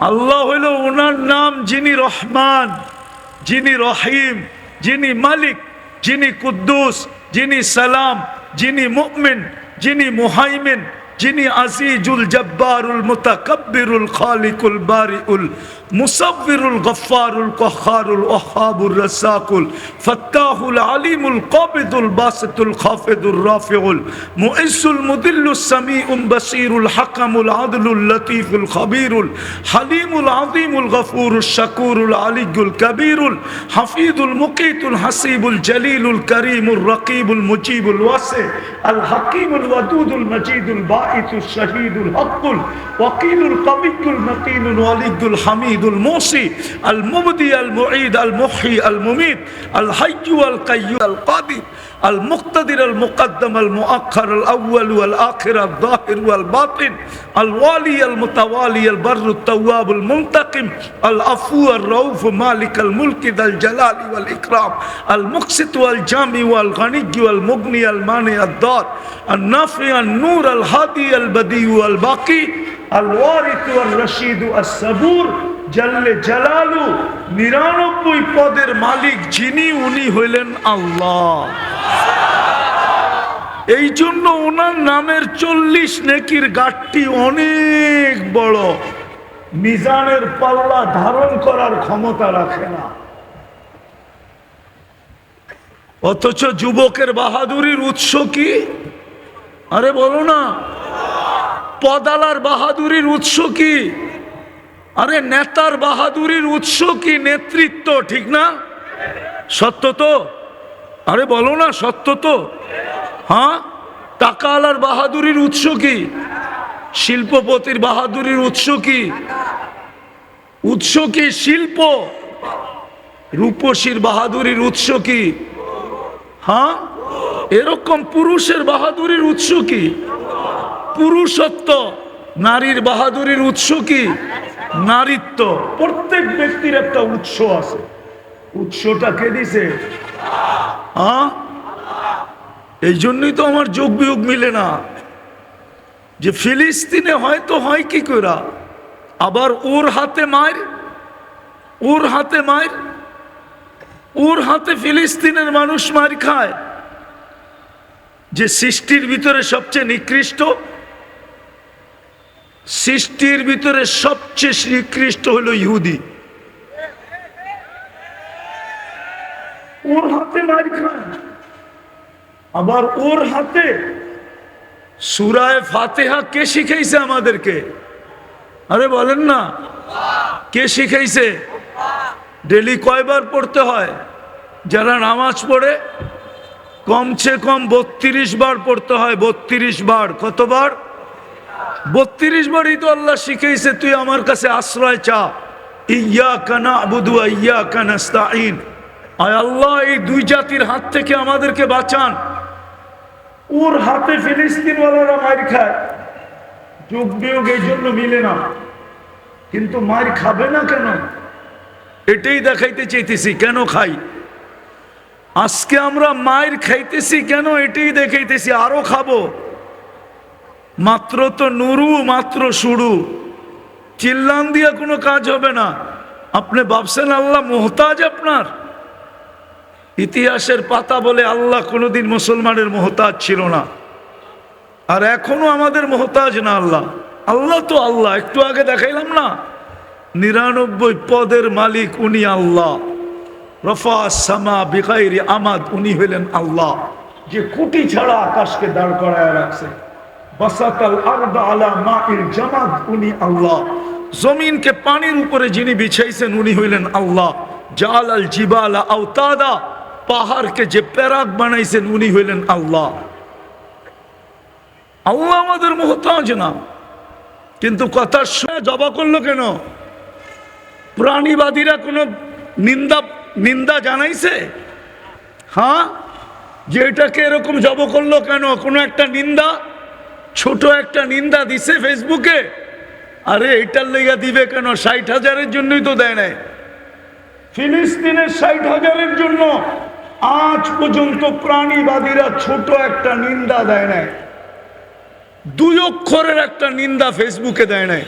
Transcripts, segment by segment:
আল্লাহ হইল ওনার নাম, যিনি রহমান, যিনি রহিম, যিনি মালিক, যিনি কুদ্দুস, যিনি সালাম, যিনি মুমিন, যিনি মুহাইমিন যিনি আজিজুল জব্বারুল মুতাকাব্বিরুল খালিকুল বারিউল মুসাব্বিরুল গফফারুল কহারুল ওহাবুর রাসাকুল ফত্তাহুল আলিমুল কাবিদুল বাসিতুল খাফিদুর রাফিউল মুইসুল মুদিল্লুস সামিউম বাসিরুল হাকামুল আদলুল লতিফুল খবিরুল হালিমুল আযীমুল গফুরুল শাকুরুল আলিয়ুল কবিরুল হাফিজুল মুকিতুল হাসিবুল জলিলুল করিমুল রকিবুল মুজিবুল ওয়াসি আল হাকিমুল ওয়াদুদুল মজিদুল বাঈতুল শহীদুল হকুল ওয়াকিলুল কবিয়ুল মতিনুল ওয়ালিদুল হামিদুল মুসি, আল মুবদি আল মুঈদ আল মুহয়ি আল মুমিত المقتدر المقدم المؤخر الأول والآخر الظاهر والباطن الوالي المتوالي البر التواب المنتقم العفو الروف مالك الملك ذا الجلال والإكرام المقسط والجامع والغني والمغني المانع الدار النافع النور الهادي البديع والباقي الوارث والرشيد الصبور জাল্লে জালালু, নিরানব্বই পদের মালিক যিনি, উনি হইলেন আল্লাহ। এই জন্য ওনার নামের চল্লিশ নেকির গাঠটি অনেক বড়। মিজানের পাল্লা ধারণ করার ক্ষমতা রাখে না। অথচ যুবকের বাহাদুরির উৎস কি? আরে বলো না। পদালার বাহাদুরির উৎস কি? আরে নেতার বাহাদুরির উৎস কি নেতৃত্ব, ঠিক না? সত্য তো? আরে বলো না, সত্য তো? হ্যাঁ? টাকাওয়ালার বাহাদুরির উৎস কি? শিল্পপতির বাহাদুরির উৎস কি? উৎস কি শিল্প? রূপসীর বাহাদুরির উৎস কি? হ্যাঁ? এরকম পুরুষের বাহাদুরির উৎস কি? পুরুষত্ব, নারীর বাহাদুরির উৎস কি? নারীত্ব, প্রত্যেক ব্যক্তির একটা উৎস আছে। উৎসটা কে দিছে? এই জন্যই তো আমার যোগ বিয়োগ মিলে না। যে ফিলিস্তিনে হয়তো হয় কি করে আবার ওর হাতে মায়ের, ওর হাতে মায়ের, ওর হাতে ফিলিস্তিনের মানুষ মার খায়। যে সৃষ্টির ভিতরে সবচেয়ে নিকৃষ্ট সৃষ্টির ভিতরে সবচেয়ে শ্রীকৃষ্ট হলো ইহুদি। ওর হাতে খায়। আবার ওর হাতে সুরায় ফাতেহা কে শিখাইছে আমাদেরকে? আরে বলেন না। কে শিখাইছে? ডেলি কয়বার পড়তে হয়? যারা নামাজ পড়ে, কমছে কম বত্রিশ বার পড়তে হয়, বত্রিশ বার। কতবার? বত্রিশ বারই তো আল্লাহ শিখাইছে তুই আমার কাছে আশ্রয় চা। ইয়া কানা আবুদু ইয়া কানাস্তাইন আয় আল্লাহ, এই দুই জাতির হাত থেকে আমাদেরকে বাঁচান। ওর হাতে ফিলিস্তিনওয়ালারা মার খায়। যোগ বিয়োগ এই জন্য মিলে না। কিন্তু মার খাবে না কেন? এটাই দেখাইতে চাইতেছি, কেন খাই? আজকে আমরা মায়ের খাইতেছি কেন? এটাই দেখাইতেছি, আরও খাব। মাত্র তো নুরু, মাত্র শুরু। চিল্লান দিয়ে কোনো কাজ হবে না। আপনি ভাবছেন আল্লাহ মোহতাজ আপনার? ইতিহাসের পাতা বলে আল্লাহ কোনোদিন মুসলমানের মোহতাজ ছিল না। আর এখনও আমাদের মোহতাজ না আল্লাহ। আল্লাহ তো আল্লাহ, একটু আগে দেখাইলাম না? নিরানব্বই পদের মালিক উনি আল্লাহ। রফা সামা বিকাইরি আমাদ, উনি হইলেন আল্লাহ। যে কুটি ছাড়া আকাশকে দাঁড় করায় রাখছে। বাসাতাল আরদা আলা জামাত, উনি আল্লাহ। জমিনকে পানির উপরে যিনি বিছাইছেন, উনি হইলেন আল্লাহ। জাল আল জিবালা আওতাদা, পাহাড়কে যে প্যারাক বানাইছেন, উনি হইলেন আল্লাহ। আল্লাহ আমাদের মোহতাজ না। কিন্তু কথার শুনে জবা করল কেন? প্রাণীবাদীরা কোনো নিন্দা নিন্দা জানাইছে? হ্যাঁ? যে এটাকে এরকম জব করল কেন? কোনো একটা নিন্দা? ছোট একটা নিন্দা দিছে ফেসবুকে আরে এটার লেগা দিবে কেন? ষাট হাজারের জন্যই তো দেয় নাই। ফিলিস্তিনের ষাট হাজারের জন্য আজ পর্যন্ত প্রাণীবাদীরা ছোট একটা নিন্দা দেয় নাই। দুই অক্ষরের একটা নিন্দা ফেসবুকে দেয় নাই।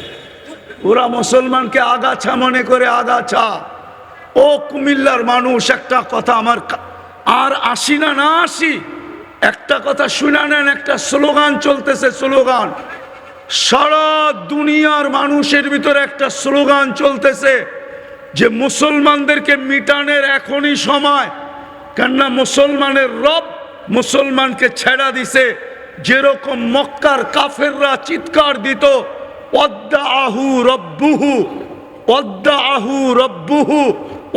ওরা মুসলমানকে আগাছা মনে করে আগাছা। ও কুমিল্লার মানুষ, একটা কথা আমার আর আসি না না আসি। একটা কথা শুনে নেন, একটা স্লোগান চলতেছে, স্লোগান। সারা দুনিয়ার মানুষের ভিতরে একটা স্লোগান চলতেছে যে মুসলমানদেরকে মিটানের এখনই সময়। কেননা মুসলমানের রব মুসলমানকে ছেড়া দিছে। যেরকম মক্কার কাফেররা চিৎকার দিত অদ্দা আহু রব্বুহু অদ্দা আহু রব্বুহু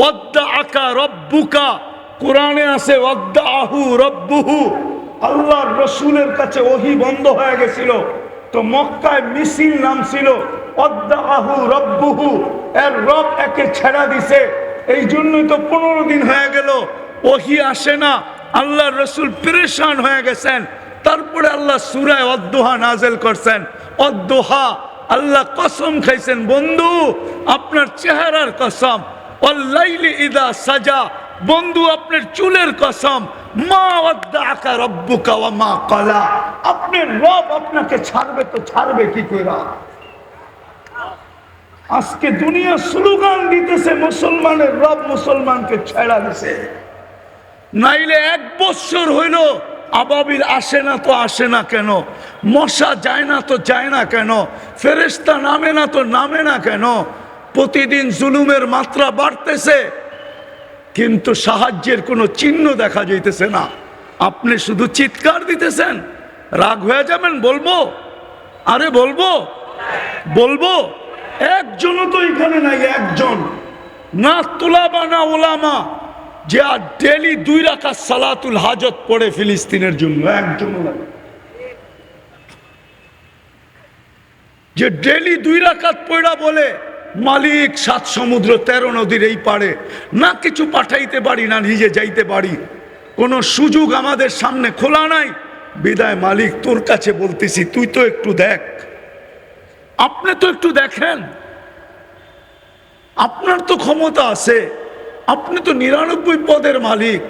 অদ্দা আকা রব্বুকা। কোরআনে আছে অদ্দা আহু রব্বুহু। আল্লাহর রসুলের কাছে ওহি বন্ধ হয়ে গেছিল। তো মক্কায় মিছিল নাম ছিল অদ্দাহু রব্বুহু, এর রব একে ছেড়া দিছে। এই জন্যই তো পনেরো দিন হয়ে গেল। ওহি আসে না। আল্লাহ রসুল পরেশান হয়ে গেছেন। তারপরে আল্লাহ সুরায় অদ্দোহা নাজেল করছেন। অদ্দোহা, আল্লাহ কসম খাইছেন, বন্ধু, আপনার চেহারার কসম। অল্লাইলি ইদা সাজা বন্ধু, আপনার চুলের কসম, মা মা কলা আপনার রব আপনাকে ছাড়বে তো ছাড়বে কি করে আজকে দিতেছে, মুসলমানের রব মুসলমানকে নাইলে এক বছর হইল, আবাবিল আসে না তো আসে না কেন? মশা যায় না তো যায় না কেন? ফেরেস্তা নামে না তো নামে না কেন? প্রতিদিন জুলুমের মাত্রা বাড়তেছে কিন্তু সাহায্যের কোনো চিহ্ন দেখা যাইতেছে না। আপনি শুধু চিৎকার দিতেছেন। রাগ হয়ে যাবেন, বলব? আরে, বলব? বলব? একজনও তো এখানে নাই, একজন। না তোলাবা, না ওলামা যে আর ডেলি দুই রাখা সালাতুল হাজত পড়ে ফিলিস্তিনের জন্য, একজনও যে ডেলি দুই রাকাত পয়ড়া বলে মালিক সাত সমুদ্র তেরো নদীর এই পারে না কিছু পাঠাইতে পারি, না নিজে যাইতে পারি। কোনো সুযোগ আমাদের সামনে খোলা নাই। বিদায় মালিক, তোর কাছে বলতেছি, তুই তো একটু দেখ। আপনি তো একটু দেখেন। আপনার তো ক্ষমতা আছে। আপনি তো নিরানব্বই পদের মালিক।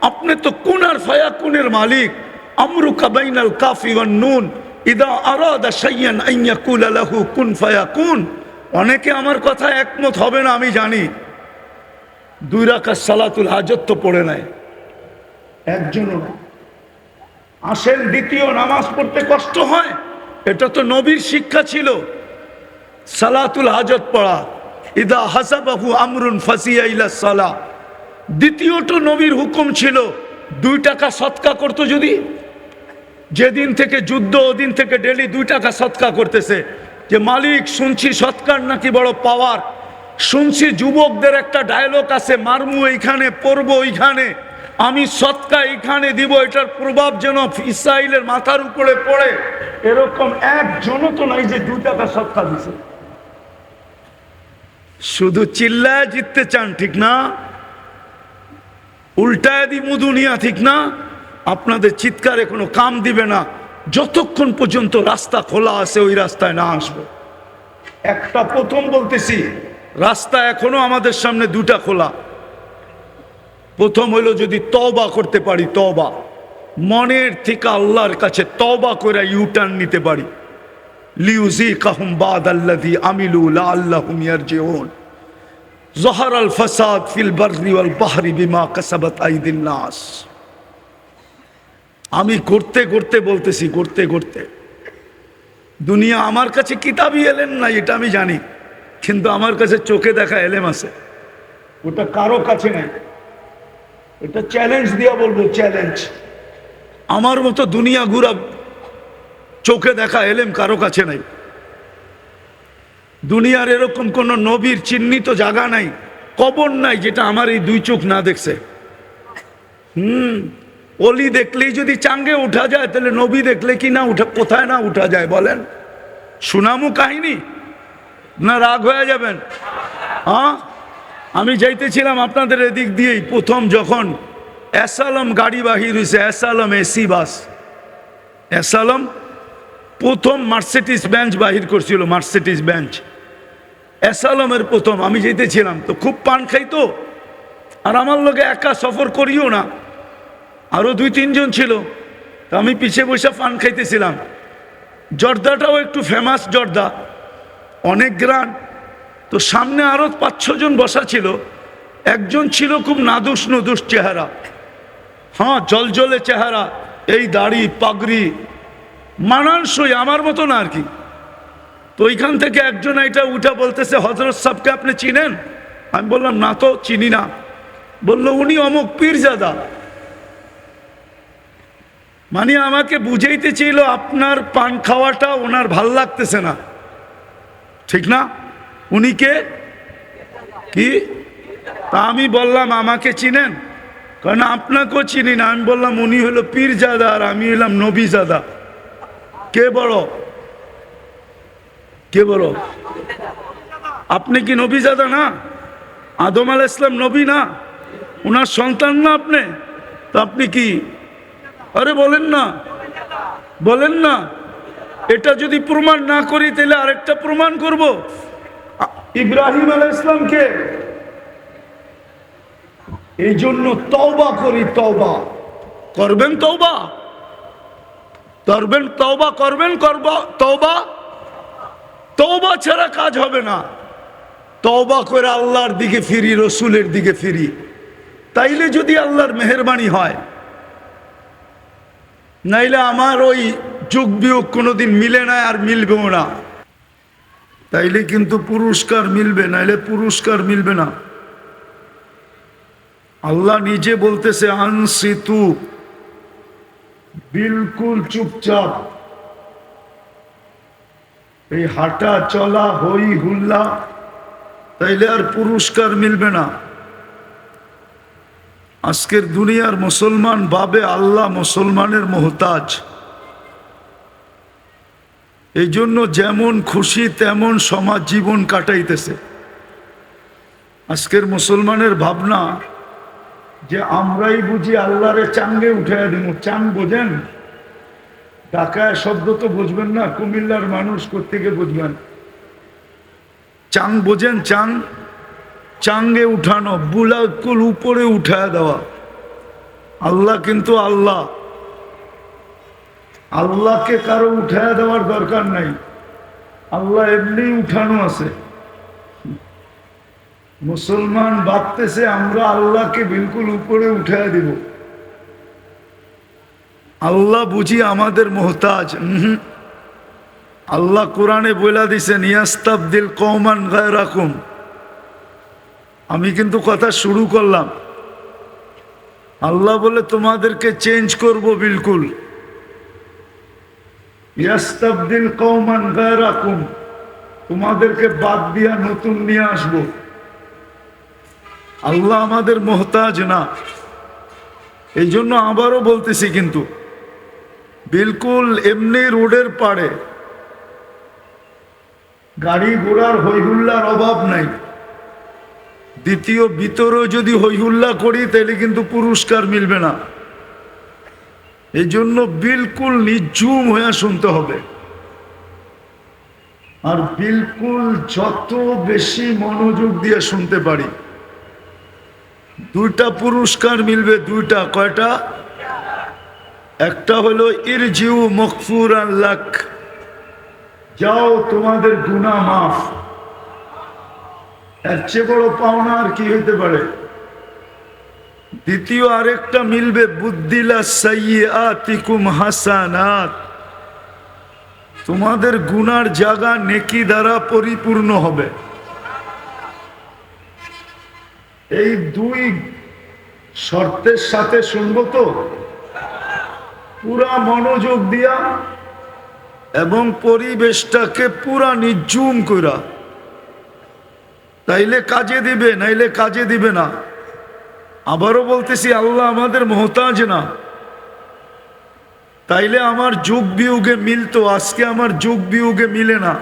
আপনি তো কুন আর ফায়া কুনের মালিক। আমরু কাবাইনাল কাফি নুন। ইদা আরাদা শাইয়ান আন ইয়াকুলা লাহু কুন। অনেকে আমার কথা একমত হবে না, আমি জানি। দুই রাকাত সালাতুল হাজত তো পড়ে নাই। একজনও না। আসেন, দ্বিতীয় নামাজ পড়তে কষ্ট হয়, এটা তো নবীর শিক্ষা ছিল। সালাতুল হাজত পড়া, ইদা হাসাবাহু আমরুন ফাসিয়া ইলা সালা। দ্বিতীয়ত নবীর হুকুম ছিল, দুই টাকা সৎকা করতো যদি। যেদিন থেকে যুদ্ধ, ওদিন থেকে ডেলি দুই টাকা সৎকা করতেছে। যে মালিক, শুনছি সৎকার নাকি বড় পাওয়ার? শুনছি যুবকদের একটা ডায়লগ আছে, মারমু এইখানে পড়ব ওইখানে। আমি সৎকা এইখানে দিব, এটার প্রভাব যেন ইসরায়েলের মাথার উপরে পড়ে। এরকম একজনও তো নাই যে দুই টাকা সৎকা দিছে। শুধু চিল্লায় জিততে চান, ঠিক না? উল্টায় দি মুদুনিয়া ঠিক না? আপনাদের চিৎকারে কোনো কাম দিবে না। যতক্ষণ পর্যন্ত রাস্তা খোলা আছে, ওই রাস্তায় না আসব। একটা প্রথম বলতেছি, রাস্তা এখনও আমাদের সামনে দুটা খোলা। প্রথম হইল যদি তবা করতে পারি তবা মনের থেকে আল্লাহর কাছে তবা করে ইউটার্ন নিতে পারি। লিউজি কাহুম বাদ আল্লাদি আমিলুল আল্লাহুম জহর আল ফাসাদ ফিল বাররি বাহরি বিমা কাসাবাত আইদিন নাস। আমি করতে করতে বলতেছি, করতে করতে। দুনিয়া আমার কাছে কিতাবই এলেন না, এটা আমি জানি। কিন্তু আমার কাছে চোখে দেখা এলেম আছে। ওটা কারও কাছে নাই। এটা চ্যালেঞ্জ দিয়া বলব চ্যালেঞ্জ আমার মতো দুনিয়া ঘুরা চোখে দেখা এলেম কারও কাছে নাই। দুনিয়ার এরকম কোন নবীর চিহ্নিত জায়গা নাই, কবর নাই, যেটা আমার এই দুই চোখ না দেখছে। হুম। অলি দেখলেই যদি চাঙ্গে উঠা যায়, তাহলে নবী দেখলে কি না উঠা, কোথায় না উঠা যায় বলেন? সুনামু কাহিনী? না রাগ হয়ে যাবেন? হ্যাঁ? আমি যাইতেছিলাম আপনাদের এদিক দিয়েই, প্রথম যখন অ্যাসালম গাড়ি বাহির হয়েছে অ্যাসালম এসি বাস। অ্যাসালম প্রথম মার্সিটিস বেঞ্চ বাহির করছিল মার্সিটিস বেঞ্চ। অ্যাসালমের প্রথম, আমি যেতেছিলাম তো খুব পান খাইতো আর আমার লোকে একা সফর করিও না। আরও দুই, তিনজন ছিল। তো আমি পিছিয়ে বসে পান খাইতেছিলাম। জর্দাটাও একটু ফেমাস জর্দা। অনেক গ্রান। তো সামনে আরও পাঁচ ছজন বসা ছিল। একজন ছিল খুব নাদুস নদুস চেহারা। হ্যাঁ জলজলে চেহারা। এই দাড়ি, পাগড়ি, মানানসই, আমার মতো না আর কি। তো ওইখান থেকে একজন এটা উঠা বলতেছে হজরত সাহকে আপনি চিনেন? আমি বললাম, না তো, চিনি না। বলল, উনি অমুক পীরজাদা। মানে আমাকে বুঝাইতে ছিল আপনার পান খাওয়াটা ওনার ভালো লাগতেছে না। ঠিক না? উনি কে? কি? তা আমি বললাম, আমাকে চিনেন? কারণ আপনাকেও চিনি না। আমি বললাম, উনি হলো পীরজাদা আর আমি হলাম নবীজাদা। কে বড় কে বড় আপনি কি নবীজাদা না? আদম আল ইসলাম নবী না? ওনার সন্তান না আপনি? তো আপনি কি আরে বলেন না বলেন না। এটা যদি প্রমাণ না করি, তাহলে আরেকটা প্রমাণ করব। ইব্রাহিম আল ইসলামকে এই জন্য তওবা করি, তওবা। করবেন তওবা? করবেন তওবা, করবেন করবা তওবা? তওবা ছাড়া কাজ হবে না। তওবা করে আল্লাহর দিকে ফিরি, রসুলের দিকে ফিরি। তাইলে যদি আল্লাহর মেহরবানি হয় নাইলে আমার ওই যুগ বিয়োগ কোনোদিন মিলে না আর মিলবেও না। তাইলে কিন্তু পুরস্কার মিলবে, নাইলে পুরস্কার মিলবে না। আল্লাহ নিজে বলতেছে, আনসিতু, বিলকুল চুপচাপ। এই হাঁটা চলা, হই হুল্লা, তাইলে আর পুরস্কার মিলবে না। আজকের দুনিয়ার মুসলমান ভাবে আল্লাহ মুসলমানের মোহতাজ। এই জন্য যেমন খুশি তেমন সমাজ জীবন কাটাইতেছে। আজকের মুসলমানের ভাবনা যে আমরাই বুঝি আল্লাহরে চাঙ্গে উঠাইয়া দিব চাং বোঝেন? ঢাকায় শব্দ তো বুঝবেন না, কুমিল্লার মানুষ কোথেকে বুঝবেন? চাং বোঝেন, চাং চাঙ্গে উঠানো, বুলাকুল উপরে উঠায় দেওয়া। আল্লাহ কিন্তু আল্লাহ। আল্লাহকে কারও উঠায় দেওয়ার দরকার নাই। আল্লাহ এমনি উঠানো আছে। মুসলমান ভাবতেছে আমরা আল্লাহকে বিলকুল উপরে উঠায় দিব। আল্লাহ বুঝি আমাদের মোহতাজ। আল্লাহ কোরআনে বইলা দিছেন, ইয়াস্তাবদিল কৌমান গায় রাখুম আমি কিন্তু কথা শুরু করলাম। আল্লাহ বলে, তোমাদেরকে চেঞ্জ করব বিলকুল। তোমাদেরকে বাদ দিয়া নতুন নিয়ে আসব। আল্লাহ আমাদের মোহতাজ না। এই জন্য আবারও বলতেছি কিন্তু, বিলকুল এমনি রোডের পাড়ে গাড়ি ঘোড়ার হইহুল্লার অভাব নাই। দ্বিতীয় ভিতরেও যদি হইহুল্লা করি তাহলে কিন্তু পুরস্কার মিলবে না। এই জন্য বিলকুল নিঝুম হয়ে শুনতে হবে। আর বিলকুল যত বেশি মনোযোগ দিয়ে শুনতে পারি, দুইটা পুরস্কার মিলবে দুইটা, কয়টা? একটা হলো, ইরজিউ মকফুর লাখ যাও তোমাদের গুণা মাফ। এর চেয়ে বড় পাওনা আর কি হইতে পারে? দ্বিতীয় আরেকটা মিলবে বুদ্দিলা সাইয়াতিকুম হাসানাত। তোমাদের গুনার জায়গা নেকি দ্বারা পরিপূর্ণ হবে। এই দুই শর্তের সাথে শুনব তো? পুরা মনোযোগ দিয়া এবং পরিবেশটাকে পুরা নিঝুম করা তাইলে কাজে দিবে, নাইলে কাজে দিবে না। আবারও বলতেছি, আল্লাহ আমাদের মোহতাজ না। তাইলে আমার যুগ বিয়োগে মিলতো আজকে আমার যুগ বিয়োগে মিলে না।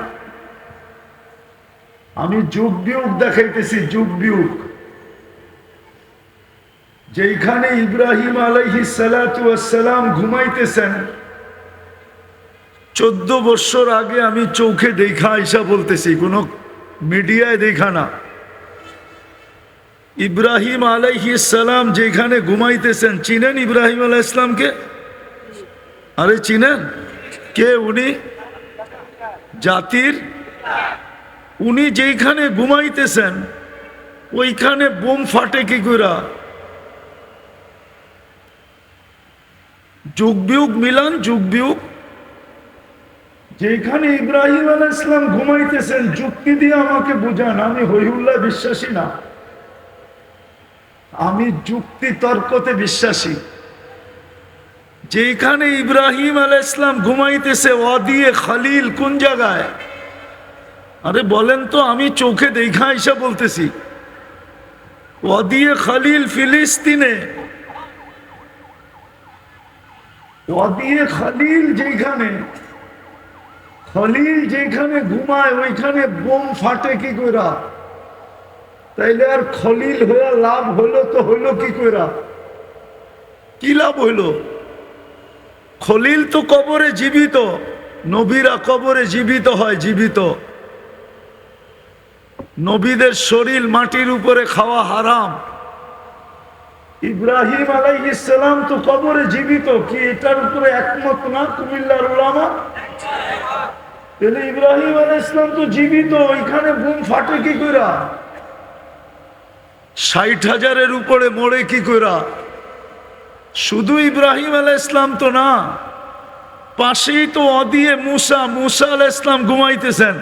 আমি যুগ বিয়োগ দেখাইতেছি, যুগ বিয়োগ। যেখানে ইব্রাহিম আলাইহি সালাম ঘুমাইতেছেন, চোদ্দ বছর আগে আমি চোখে দেখা আইসা বলতেছি, কোনো মিডিয়ায় দেখা না। ইব্রাহিম সালাম যেখানে ঘুমাইতেছেন, চিনেন ইব্রাহিম আলাহ ইসলামকে আরে চিনেন? কে উনি? জাতির? উনি যেইখানে ঘুমাইতেছেন, ওইখানে বোম ফাটে কি কইরা? যুগ বিয়োগ মিলান, যুগ বিয়োগ যেখানে ইব্রাহিম আলাহ ইসলাম ঘুমাইতেছেন, যুক্তি দিয়ে আমাকে বুঝান, আমি হইহুল্লাহ বিশ্বাসী না। আমি যুক্তি তর্কতে বিশ্বাসী। যেখানে ইব্রাহিম আলাহ ইসলাম ঘুমাইতেছে, ওয়াদিয়ে খালিল কোন জায়গায়? আরে বলেন তো, আমি চোখে দেখা এসে বলতেছি। ওয়াদিয়ে খালিল ফিলিস্তিনে। ওয়াদিয়ে খালিল যেখানে খলিল যেখানে ঘুমায়, ওইখানে বোম ফাটে কি কইরা? তাইলে আর খলিল হয়ে লাভ হলো তো হইল কি কইরা? কি লাভ হইল? খলিল তো কবরে জীবিত, নবীরা কবরে জীবিত হয়, জীবিত। নবীদের শরীর মাটির উপরে খাওয়া হারাম। ইব্রাহিম আলাই ইসলাম তো কবরে জীবিত, কি এটার উপরে একমত না কুমিল্লার উলামা? তাহলে ইব্রাহিম আলাই ইসলাম তো জীবিত, ওইখানে বুম ফাটে কি কইরা? ষাট হাজারের উপরে মরে কি কইরা? শুধু ইব্রাহিম আলাই ইসলাম তো না, পাশেই তো অদিয়ে মুসা মুসা আলাহ ইসলাম ঘুমাইতেছেন।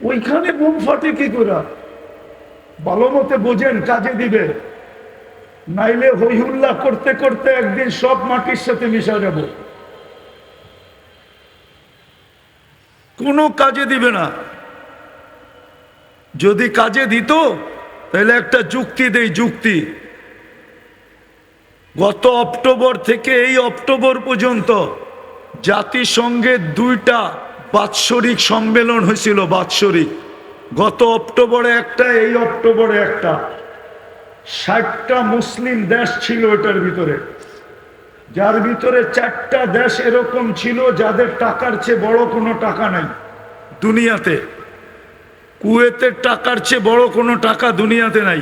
ওইখানে বুম ফাটে কি কইরা? ভালো মতে বোঝেন, কাজে দিবে। নাইলে হইহুল্লাহ করতে করতে একদিন সব মাটির সাথে মিশা যাব। কোনো কাজে দিবে না। যদি কাজে দিত, তাহলে একটা যুক্তি দেই, যুক্তি। গত অক্টোবর থেকে এই অক্টোবর পর্যন্ত জাতিসংঘের দুইটা বাৎসরিক সম্মেলন হয়েছিল, বাৎসরিক। গত অক্টোবরে একটা, এই অক্টোবরে একটা। ষাটটা মুসলিম দেশ ছিল এটার ভিতরে। যার ভিতরে চারটা দেশ এরকম ছিল যাদের টাকার চেয়ে বড় কোনো টাকা নাই দুনিয়াতে। কুয়েতের টাকার চেয়ে বড় কোনো টাকা দুনিয়াতে নাই।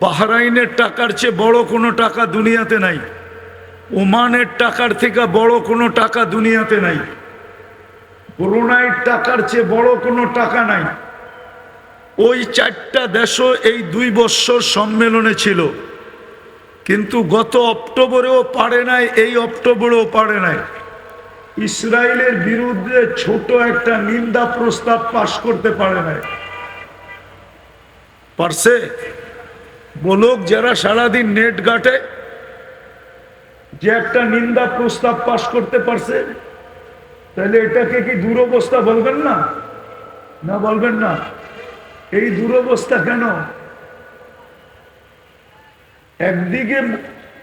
বাহরাইনের টাকার চেয়ে বড় কোনো টাকা দুনিয়াতে নাই। ওমানের টাকার থেকে বড় কোনো টাকা দুনিয়াতে নাই। ব্রুনাইয়ের টাকার চেয়ে বড় কোনো টাকা নাই। ওই চারটা দেশও এই দুই বৎসর সম্মেলনে ছিল। কিন্তু গত অক্টোবরেও পারে নাই, এই অক্টোবরেও পারে নাই। ইসরায়েলের বিরুদ্ধে ছোট একটা নিন্দা প্রস্তাব পাশ করতে পারে নাই। পারছে? বলুক যারা সারাদিন নেট ঘাটে, যে একটা নিন্দা প্রস্তাব পাশ করতে পারছে, তাহলে এটাকে কি দুরবস্থা বলবেন না? না বলবেন না। এই দুরবস্থা কেন? একদিকে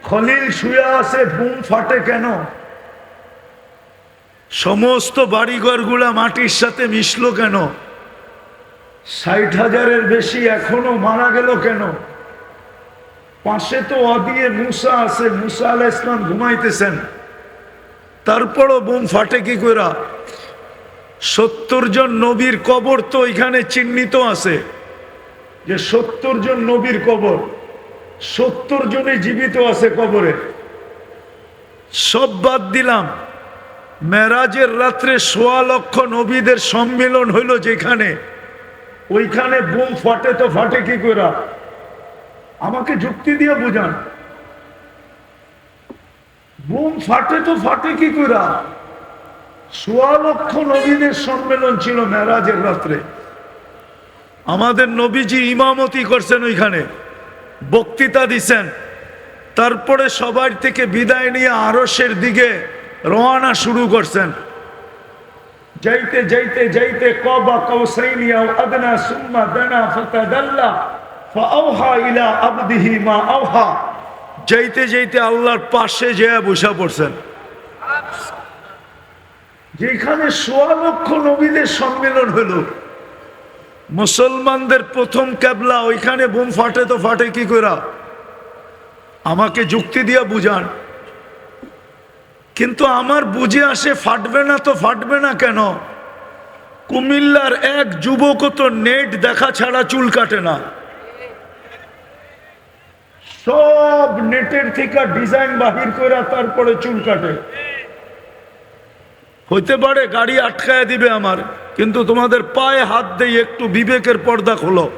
খলিল শুয়ে আছে বুম ফাটে কেন? সমস্ত বাড়িঘরগুলা মাটির সাথে মিশলো কেন? ষাট হাজারের বেশি এখনও মারা গেল কেন? পাশে তো অদিয়ে মুসা আছে, মুসা আল ইসলাম ঘুমাইতেছেন। তারপরও বোম ফাটে কি কইরা? সত্তর জন নবীর কবর তো এখানে চিহ্নিত আছে। যে সত্তর জন নবীর কবর সত্তর জনে জীবিত আছে কবরে। সব বাদ দিলাম। মেরাজের রাত্রে সোয়া লক্ষ নবীদের সম্মেলন হইল যেখানে। ওইখানে বোম ফাটে তো ফাটে কি কইরা আমাকে যুক্তি দিয়ে বুঝান। বুম ফাটে তো ফাটে কি কইরা সোয়া লক্ষ নবীদের সম্মেলন ছিল মেরাজের রাত্রে। আমাদের নবীজি ইমামতি করছেন ওইখানে। বক্তৃতা দিছেন। তারপরে সবার থেকে বিদায় নিয়ে আরসের দিকে রওনা শুরু করছেন। যাইতে যাইতে যাইতে কবা কৌসাইনি আও আদনা সুম্মা দানা ফাতাদাল্লা ফাআওহা ইলা আবদিহি মা আওহা। যাইতে যাইতে আল্লাহর পাশে যেয়ে বসা পড়ছেন। যেখানে সোয়া লক্ষ নবীদের সম্মেলন হলো মুসলমানদের প্রথম ক্যাবলা ওইখানে বোম ফাটে তো ফাটে কি করা আমাকে যুক্তি দিয়া বুঝান। কিন্তু আমার বুঝে আসে ফাটবে না তো ফাটবে না কেন? কুমিল্লার এক যুবক তো নেট দেখা ছাড়া চুল কাটে না। সব নেটের থেকে ডিজাইন বাহির করে তারপরে চুল কাটে। হইতে পারে গাড়ি আটকায় দিবে আমার, কিন্তু তোমাদের পায়ে হাত দিয়ে একটু বিবেকের পর্দা খোলো।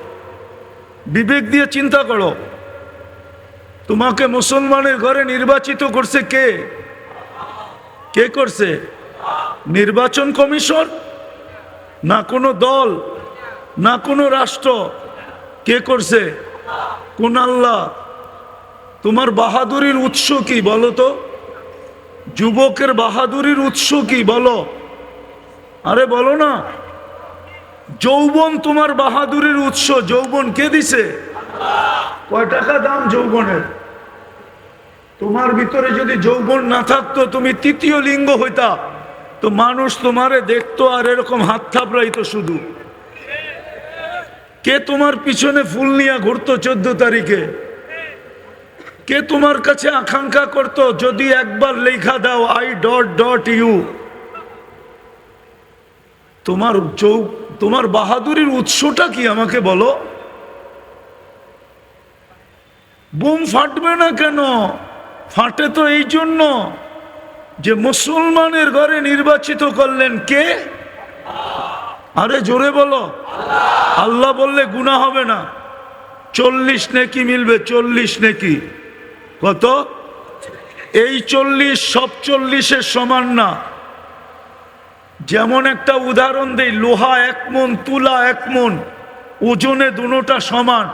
বিবেক দিয়ে চিন্তা করো। তোমাকে মুসলমানের ঘরে নির্বাচিত করছে কে? কে করছে? নির্বাচন কমিশন? না কোনো দল? না কোনো রাষ্ট্র? কে করছে? কোন আল্লাহ? তোমার বাহাদুরির উৎস কি বলো তো? যুবকের বাহাদুরির উৎস কি, বলো? আরে বলো না। যৌবন তোমার বাহাদুরির উৎস, যৌবন কে দিছে? কয় টাকা দাম যৌবনের? তোমার ভিতরে যদি যৌবন না থাকতো, তুমি তৃতীয় লিঙ্গ হইতা। তো মানুষ তোমারে দেখতো আর এরকম হাত থাপড়াইতো শুধু। কে তোমার পিছনে ফুল নিয়ে ঘুরতো চোদ্দ তারিখে? কে তোমার কাছে আকাঙ্ক্ষা করতো? যদি একবার লেখা দাও আই ডট ডট ইউ তোমার চৌ তোমার বাহাদুরির উৎসটা কি আমাকে বলো? বুম ফাটবে না কেন? ফাটে তো এই জন্য যে মুসলমানের ঘরে নির্বাচিত করলেন কে? আরে জোরে বলো। আল্লাহ বললে গুণা হবে না। চল্লিশ নেকি মিলবে, চল্লিশ নেকি। কত? এই চল্লিশ, সব চল্লিশের সমান না। যেমন একটা উদাহরণ দেই, লোহা এক মন, তুলা এক মন, ওজনে দুটোটা সমান।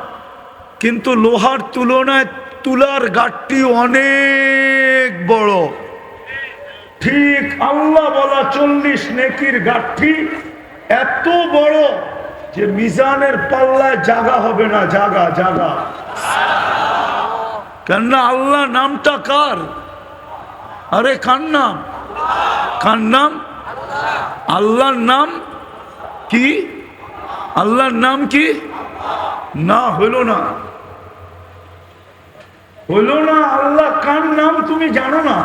কিন্তু লোহার তুলনায় তুলার গাঠটি অনেক বড়। ঠিক আল্লাহ বলা চল্লিশ নেকির গাঠটি এত বড় যে মিজানের পাল্লায় জাগা হবে না, জাগা জাগা। কেননা আল্লাহ নামটা কার? আরে কার নাম? কার নাম? আল্লাহর নাম কি? আল্লাহর নাম কি? না, হলো না। হলো না, আল্লাহ কার নাম তুমি জানো না?